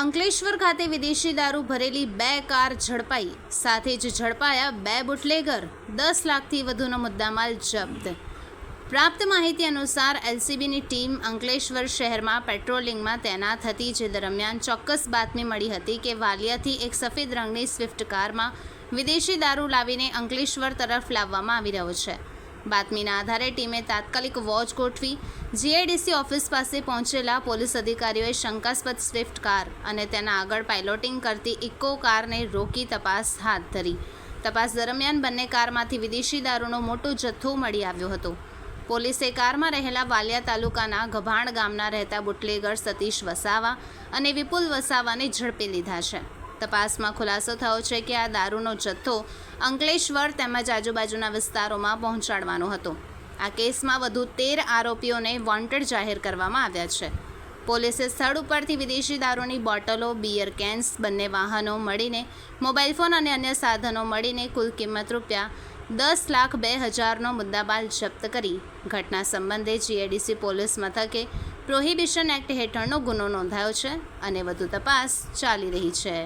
અંકલેશ્વર ખાતે વિદેશી દારૂ ભરેલી બે કાર ઝડપાઈ. સાથે જ ઝડપાયા બે બુટલેગર. દસ લાખથી વધુનો મુદ્દામાલ જપ્ત. પ્રાપ્ત માહિતી અનુસાર, એલસીબીની ટીમ અંકલેશ્વર શહેરમાં પેટ્રોલિંગમાં તૈનાત હતી, જે દરમિયાન ચોક્કસ બાતમી મળી હતી કે વાલિયાથી એક સફેદ રંગની સ્વિફ્ટ કારમાં વિદેશી દારૂ લાવીને અંકલેશ્વર તરફ લાવવામાં આવી રહ્યો છે. બાતમીના આધારે ટીમે તાત્કાલિક વોચ ગોઠવી જીઆઈડીસી ઓફિસ પાસે પહોંચેલા પોલીસ અધિકારીઓએ શંકાસ્પદ સ્વિફ્ટ કાર અને તેના આગળ પાઇલોટિંગ કરતી ઇકો કારને રોકી તપાસ હાથ ધરી. તપાસ દરમિયાન બંને કારમાંથી વિદેશી દારૂનો મોટો જથ્થો મળી આવ્યો હતો. પોલીસે કારમાં રહેલા વાલિયા તાલુકાના ગભાણ ગામના રહેતા બુટલેગર સતીશ વસાવા અને વિપુલ વસાવાને ઝડપી લીધા છે. તપાસમાં ખુલાસો થયો છે કે આ દારૂનો જથ્થો અંકલેશ્વર તેમજ આજુબાજુના વિસ્તારોમાં પહોંચાડવાનો હતો. આ કેસમાં વધુ તેર આરોપીઓને વોન્ટેડ જાહેર કરવામાં આવ્યા છે. પોલીસે સ્થળ ઉપરથી વિદેશી દારૂની બોટલો બિયર કેન્સ બંને વાહનો મળીને મોબાઈલ ફોન અને અન્ય સાધનો મળીને કુલ કિંમત રૂપિયા દસ લાખ બે હજારનો મુદ્દામાલ જપ્ત કરી. ઘટના સંબંધે જીએડીસી પોલીસ મથકે પ્રોહિબિશન એક્ટ હેઠળનો ગુનો નોંધાયો છે અને વધુ તપાસ ચાલી રહી છે.